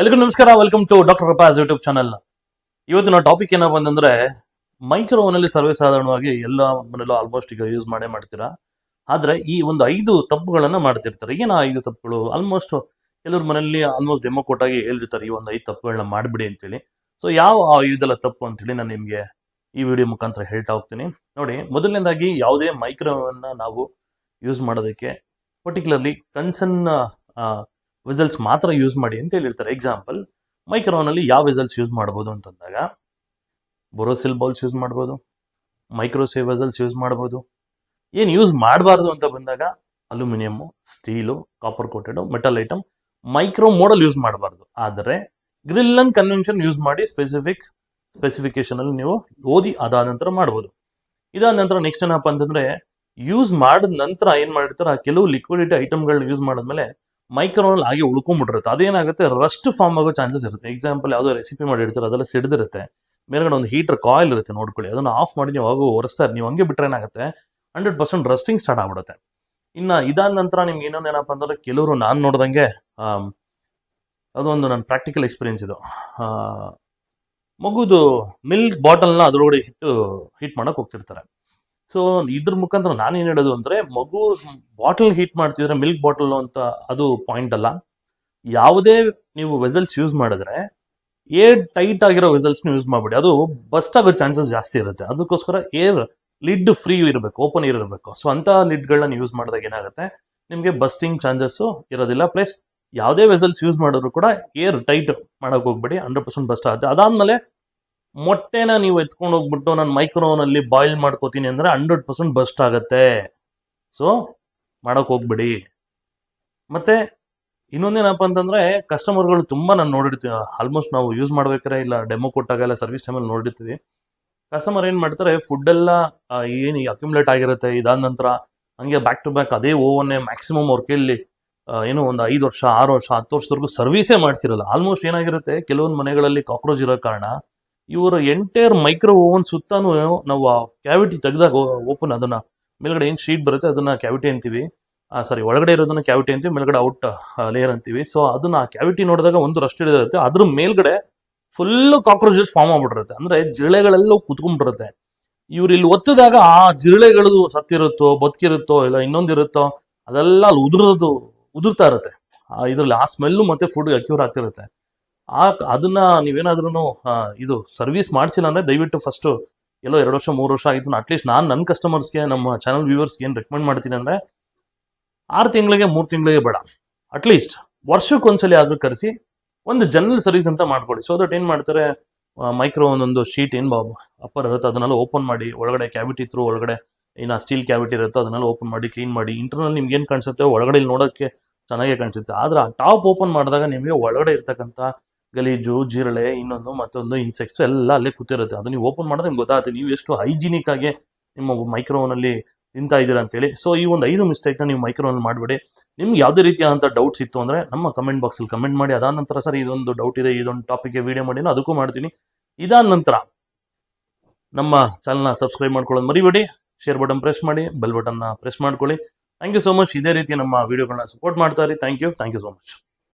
ಎಲ್ರಿಗೂ ನಮಸ್ಕಾರ welcome to doctor ರಪಾಸ್ ಯೂಟ್ಯೂಬ್ ಚಾನಲ್ ಇವತ್ತಿನ ಟಾಪಿಕ್ ಏನಪ್ಪ ಅಂತಂದ್ರೆ ಮೈಕ್ರೋ ಓವನಲ್ಲಿ ಸರ್ವೇ ಸಾಧಾರಣವಾಗಿ ಎಲ್ಲ ಮನೆಯಲ್ಲೂ ಆಲ್ಮೋಸ್ಟ್ ಈಗ ಯೂಸ್ ಮಾಡೇ ಮಾಡ್ತೀರಾ? ಆದ್ರೆ ಈ ಒಂದು ಐದು ತಪ್ಪುಗಳನ್ನ ಮಾಡ್ತಿರ್ತಾರೆ. ಏನೋ ಐದು ತಪ್ಪುಗಳು? ಆಲ್ಮೋಸ್ಟ್ ಕೆಲವ್ರ ಮನೆಯಲ್ಲಿ ಆಲ್ಮೋಸ್ಟ್ ಡೆಮೋ ಕೊಟ್ಟಾಗಿ ಹೇಳ್ತಿರ್ತಾರೆ, ಈ ಒಂದು ಐದು ತಪ್ಪುಗಳನ್ನ ಮಾಡಿಬಿಡಿ ಅಂತೇಳಿ. ಸೊ ಯಾವ ಆ ಐದೆಲ್ಲ ತಪ್ಪು ಅಂತೇಳಿ ನಾನು ನಿಮಗೆ ಈ ವಿಡಿಯೋ ಮುಖಾಂತರ ಹೇಳ್ತಾ ಹೋಗ್ತೀನಿ. ನೋಡಿ, ಮೊದಲನೇದಾಗಿ ಯಾವುದೇ ಮೈಕ್ರೋವನ್ನ ನಾವು ಯೂಸ್ ಮಾಡೋದಕ್ಕೆ ಪರ್ಟಿಕ್ಯುಲರ್ಲಿ ಕನ್ಸರ್ನ್ ವೆಸಲ್ಸ್ ಮಾತ್ರ ಯೂಸ್ ಮಾಡಿ ಅಂತ ಹೇಳಿರ್ತಾರೆ. ಎಕ್ಸಾಂಪಲ್ ಮೈಕ್ರೋನಲ್ಲಿ ಯಾವ ವೆಸಲ್ಸ್ ಯೂಸ್ ಮಾಡ್ಬೋದು ಅಂತಂದಾಗ ಬೊರೋಸಿಲ್ ಬಾಲ್ಸ್ ಯೂಸ್ ಮಾಡ್ಬೋದು ಮೈಕ್ರೋಸೇವ್ ವೆಸಲ್ಸ್ ಯೂಸ್ ಮಾಡ್ಬೋದು. ಏನು ಯೂಸ್ ಮಾಡಬಾರ್ದು ಅಂತ ಬಂದಾಗ aluminium steel copper coated metal item micro model use ಮಾಡಬಾರ್ದು. ಆದರೆ ಗ್ರಿಲ್ ಅಂಡ್ ಕನ್ವೆನ್ಷನ್ ಯೂಸ್ ಮಾಡಿ ಸ್ಪೆಸಿಫಿಕ್ ಸ್ಪೆಸಿಫಿಕೇಶನ್ ಅಲ್ಲಿ ನೀವು ಓದಿ ಅದಾದ ನಂತರ ಮಾಡ್ಬೋದು. ಇದಾದ ನಂತರ ನೆಕ್ಸ್ಟ್ ಏನಪ್ಪ ಅಂತಂದ್ರೆ ಯೂಸ್ ಮಾಡಿದ ನಂತರ ಏನ್ ಮಾಡಿರ್ತಾರೆ ಕೆಲವು ಲಿಕ್ವಿಡಿಟಿ ಐಟಮ್ಗಳನ್ನ ಯೂಸ್ ಮಾಡಿದ್ಮೇಲೆ ಮೈಕ್ರೋನಲ್ಲಿ ಆಗಿ ಉಳ್ಕೊಂಡ್ಬಿಟ್ಟಿರುತ್ತೆ. ಅದೇನಾಗುತ್ತೆ? ರಸ್ಟ್ ಫಾರ್ಮ್ ಆಗೋ ಚಾನ್ಸಸ್ ಇರುತ್ತೆ. ಎಕ್ಸಾಂಪಲ್ ಯಾವುದೋ ರೆಸಿಪಿ ಮಾಡಿ ಮಾಡಿರ್ತಾರೆ ಅದೆಲ್ಲ ಸಿಡಿದಿರುತ್ತೆ. ಮೇಲ್ಗಡೆ ಒಂದು ಹೀಟರ್ ಕಾಯಿಲ್ ಇರುತ್ತೆ, ನೋಡ್ಕೊಳ್ಳಿ. ಅದನ್ನು ಆಫ್ ಮಾಡಿ ನೀವು ಆಗೋ ಒರೆಸ್ತಾರೆ ನೀವು ಹಂಗೆ ಬಿಟ್ರೆ ಏನಾಗುತ್ತೆ? ಹಂಡ್ರೆಡ್ ಪರ್ಸೆಂಟ್ ರಸ್ಟಿಂಗ್ ಸ್ಟಾರ್ಟ್ ಆಗ್ಬಿಡುತ್ತೆ. ಇನ್ನು ಇದಾದ ನಂತರ ನಿಮ್ಗೆ ಇನ್ನೊಂದು ಏನಪ್ಪ ಅಂತಂದ್ರೆ ಕೆಲವರು ನಾನು ನೋಡ್ದಂಗೆ ಅದೊಂದು ನನ್ನ ಪ್ರಾಕ್ಟಿಕಲ್ ಎಕ್ಸ್ಪೀರಿಯನ್ಸ್ ಇದು. ಮಗುದು ಮಿಲ್ಕ್ ಬಾಟಲ್ನ ಅದರೊಳಗಡೆ ಹಿಟ್ಟು ಹಿಟ್ ಮಾಡೋಕೆ ಹೋಗ್ತಿರ್ತಾರೆ. ಸೊ ಇದ್ರ ಮುಖಾಂತರ ನಾನು ಏನು ಹೇಳೋದು ಅಂದ್ರೆ, ಮಗು ಬಾಟಲ್ ಹೀಟ್ ಮಾಡ್ತಿದ್ರೆ ಮಿಲ್ಕ್ ಬಾಟಲ್ ಅಂತ ಅದು ಪಾಯಿಂಟ್ ಅಲ್ಲ. ಯಾವುದೇ ನೀವು ವೆಸಲ್ಸ್ ಯೂಸ್ ಮಾಡಿದ್ರೆ ಏರ್ ಟೈಟ್ ಆಗಿರೋ ವೆಸಲ್ಸ್ ಯೂಸ್ ಮಾಡಬೇಡಿ. ಅದು ಬಸ್ಟ್ ಆಗೋ ಚಾನ್ಸಸ್ ಜಾಸ್ತಿ ಇರುತ್ತೆ. ಅದಕ್ಕೋಸ್ಕರ ಏರ್ ಲಿಡ್ ಫ್ರೀ ಇರಬೇಕು ಓಪನ್ ಏರ್ ಇರಬೇಕು. ಸೊ ಅಂತ ಲಿಡ್ಗಳನ್ನ ಯೂಸ್ ಮಾಡಿದಾಗ ಏನಾಗುತ್ತೆ? ನಿಮಗೆ ಬಸ್ಟಿಂಗ್ ಚಾನ್ಸಸ್ ಇರೋದಿಲ್ಲ. ಪ್ಲಸ್ ಯಾವುದೇ ವೆಸಲ್ಸ್ ಯೂಸ್ ಮಾಡಿದ್ರು ಕೂಡ ಏರ್ ಟೈಟ್ ಮಾಡೋಕೆ ಹೋಗ್ಬೇಡಿ ಹಂಡ್ರೆಡ್ ಪರ್ಸೆಂಟ್ ಬಸ್ಟ್ ಆಗುತ್ತೆ. ಅದಾದ್ಮೇಲೆ ಮೊಟ್ಟೆನ ನೀವು ಎತ್ಕೊಂಡು ಹೋಗ್ಬಿಟ್ಟು ನಾನು ಮೈಕ್ರೋವನಲ್ಲಿ ಬಾಯ್ಲ್ ಮಾಡ್ಕೋತೀನಿ ಅಂದ್ರೆ ಹಂಡ್ರೆಡ್ ಪರ್ಸೆಂಟ್ ಬಸ್ಟ್ ಆಗುತ್ತೆ. ಸೊ ಮಾಡೋಕೆ ಹೋಗ್ಬಿಡಿ. ಮತ್ತೆ ಇನ್ನೊಂದೇನಪ್ಪ ಅಂತಂದ್ರೆ ಕಸ್ಟಮರ್ಗಳು ತುಂಬಾ ನಾನು ನೋಡಿರ್ತೀವಿ ಆಲ್ಮೋಸ್ಟ್ ನಾವು ಯೂಸ್ ಮಾಡ್ಬೇಕಾರೆ ಇಲ್ಲ ಡೆಮೋ ಕೊಟ್ಟಾಗ ಎಲ್ಲ ಸರ್ವಿಸ್ ಟೈಮಲ್ಲಿ ನೋಡಿರ್ತೀವಿ. ಕಸ್ಟಮರ್ ಏನು ಮಾಡ್ತಾರೆ ಫುಡ್ ಎಲ್ಲ ಆ, ಏನು ಅಕ್ಯುಮುಲೇಟ್ ಆಗಿರುತ್ತೆ ಇದಾದ ನಂತರ ಹಂಗೆ ಬ್ಯಾಕ್ ಟು ಬ್ಯಾಕ್ ಅದೇ ಓವನ್ನೇ ಮ್ಯಾಕ್ಸಿಮಮ್ ಅವ್ರ ಕೈಯಲ್ಲಿ ಏನೋ ಒಂದು ಐದು ವರ್ಷ ಆರು ವರ್ಷ ಹತ್ತು ವರ್ಷದವರೆಗೂ ಸರ್ವಿಸೇ ಮಾಡಿಸಿರಲ್ಲ. ಆಲ್ಮೋಸ್ಟ್ ಏನಾಗಿರುತ್ತೆ ಕೆಲವೊಂದು ಮನೆಗಳಲ್ಲಿ ಕಾಕ್ರೋಚ್ ಇರೋ ಕಾರಣ ಇವರು ಎಂಟೈರ್ ಮೈಕ್ರೋ ಓವನ್ ಸುತ್ತಾನು ನಾವು ಕ್ಯಾವಿಟಿ ತೆಗೆದಾಗ ಓಪನ್ ಅದನ್ನ. ಮೇಲ್ಗಡೆ ಏನ್ ಶೀಟ್ ಬರುತ್ತೆ ಅದನ್ನ ಕ್ಯಾವಿಟಿ ಅಂತೀವಿ. ಸಾರಿ ಒಳಗಡೆ ಇರೋದನ್ನ ಕ್ಯಾವಿಟಿ ಅಂತೀವಿ, ಮೇಲ್ಗಡೆ ಔಟ್ ಲೇಯರ್ ಅಂತೀವಿ. ಸೊ ಅದನ್ನ ಕ್ಯಾವಿಟಿ ನೋಡಿದಾಗ ಒಂದು ರಸ್ಟ್ ಹಿಡಿದಿರುತ್ತೆ. ಅದ್ರ ಮೇಲ್ಗಡೆ ಫುಲ್ ಕಾಕ್ರೋಚಸ್ ಫಾರ್ಮ್ ಆಗ್ಬಿಟ್ಟಿರುತ್ತೆ. ಅಂದ್ರೆ ಜಿರಳೆಗಳೆಲ್ಲ ಕುತ್ಕೊಂಡ್ಬಿಡುತ್ತೆ ಇವ್ರು ಇಲ್ಲಿ ಒತ್ತಿದಾಗ ಆ ಜಿರಳೆಗಳದು ಸತ್ತಿರುತ್ತೋ, ಬದುಕಿರುತ್ತೋ, ಇಲ್ಲ ಇನ್ನೊಂದಿರುತ್ತೋ, ಅದೆಲ್ಲ ಅಲ್ಲಿ ಉದುರೋದು ಉದುರ್ತಾ ಇರುತ್ತೆ. ಇದ್ರಲ್ಲಿ ಆ ಸ್ಮೆಲ್ಲು ಮತ್ತೆ ಫುಡ್ ಅಕ್ಯೂರ್ ಆಗ್ತಿರುತ್ತೆ. ಆ ಅದನ್ನ ನೀವೇನಾದ್ರೂ ಇದು ಸರ್ವಿಸ್ ಮಾಡಿಸಿಲ್ಲ ಅಂದ್ರೆ ದಯವಿಟ್ಟು ಫಸ್ಟ್ ಎಲ್ಲೋ ಎರಡು ವರ್ಷ, ಮೂರು ವರ್ಷ ಆಯ್ತು ಅಟ್ಲೀಸ್ಟ್ ನಾನು ನನ್ನ ಕಸ್ಟಮರ್ಸ್ಗೆ ನಮ್ಮ ಚಾನಲ್ ವ್ಯೂವರ್ಸ್ಗೆ ಏನು ರೆಕಮೆಂಡ್ ಮಾಡ್ತೀನಿ ಅಂದ್ರೆ, ಆರು ತಿಂಗಳಿಗೆ, ಮೂರು ತಿಂಗಳಿಗೆ ಬೇಡ. ಅಟ್ಲೀಸ್ಟ್ ವರ್ಷಕ್ಕೆ ಒಂದ್ಸಲಿ ಆದ್ರೂ ಕರೆಸಿ, ಒಂದು ಜನರಲ್ ಸರ್ವಿಸ್ ಅಂತ ಮಾಡ್ಕೊಳ್ಳಿ. ಸೊ ದಟ್ ಏನ್ ಮಾಡ್ತಾರೆ ಮೈಕ್ರೋ ಒಂದೊಂದು ಶೀಟ್ ಏನ್ ಅಪ್ಪರ್ ಇರುತ್ತೆ ಅದನ್ನೆಲ್ಲ ಓಪನ್ ಮಾಡಿ, ಒಳಗಡೆ ಕ್ಯಾವಿಟಿ ಥ್ರೂ ಒಳಗಡೆ ಏನೋ ಸ್ಟೀಲ್ ಕ್ಯಾವಿಟಿ ಇರುತ್ತೋ ಅದನ್ನೆಲ್ಲ ಓಪನ್ ಮಾಡಿ ಕ್ಲೀನ್ ಮಾಡಿ ಇಂಟರ್ನಲ್ ನಿಮ್ಗೆ ಏನು ಕಾಣಿಸುತ್ತೆ, ಒಳಗಡೆ ನೋಡೋಕೆ ನೋಡೋಕ್ಕೆ ಚೆನ್ನಾಗೇ ಕಾಣಿಸುತ್ತೆ. ಆದ್ರೆ ಆ ಟಾಪ್ ಓಪನ್ ಮಾಡಿದಾಗ ನಿಮಗೆ ಒಳಗಡೆ ಇರ್ತಕ್ಕಂಥ ಗಲೀಜು, ಜಿರಳೆ, ಇನ್ನೊಂದು ಮತ್ತೊಂದು ಇನ್ಸೆಕ್ಟ್ಸ್ ಎಲ್ಲ ಅಲ್ಲೇ ಕೂತಿರುತ್ತೆ. ಅದು ನೀವು ಓಪನ್ ಮಾಡಿದ್ರೆ ನಿಮ್ಗೆ ಗೊತ್ತಾಗುತ್ತೆ. ನೀವು ಎಷ್ಟು ಹೈಜಿನಿಕ್ ಆಗಿ ನಿಮ್ಮ ಮೈಕ್ರೋನಲ್ಲಿ ತಿಂತಾ ಇದ್ದೀರಾ ಅಂತೇಳಿ. ಸೊ ಈ ಒಂದು ಐದು ಮಿಸ್ಟೇಕ್ನ ನೀವು ಮೈಕ್ರೋವನ್ ಮಾಡಬೇಡಿ. ನಿಮ್ಗೆ ಯಾವುದೇ ರೀತಿಯಾದಂಥ ಡೌಟ್ಸ್ ಇತ್ತು ಅಂದರೆ ನಮ್ಮ ಕಮೆಂಟ್ ಬಾಕ್ಸಲ್ಲಿ ಕಮೆಂಟ್ ಮಾಡಿ. ಅದಾದ ನಂತರ ಸರ್ ಇದೊಂದು ಡೌಟ್ ಇದೆ, ಇದೊಂದು ಟಾಪಿಕ್ಗೆ ವಿಡಿಯೋ ಮಾಡಿ ಅದಕ್ಕೂ ಮಾಡ್ತೀನಿ. ಇದಾದ ನಂತರ ನಮ್ಮ ಚಾನಲ್ನ ಸಬ್ಸ್ಕ್ರೈಬ್ ಮಾಡ್ಕೊಳ್ಳೋದು ಮರಿಬೇಡಿ. ಶೇರ್ ಬಟನ್ ಪ್ರೆಸ್ ಮಾಡಿ ಬೆಲ್ ಬಟನ್ನ ಪ್ರೆಸ್ ಮಾಡ್ಕೊಳ್ಳಿ. ಥ್ಯಾಂಕ್ ಯು ಸೊ ಮಚ್ ಇದೇ ರೀತಿ ನಮ್ಮ ವೀಡಿಯೋಗಳನ್ನ ಸಪೋರ್ಟ್ ಮಾಡ್ತಾ ಇರಿ. Thank you thank you so much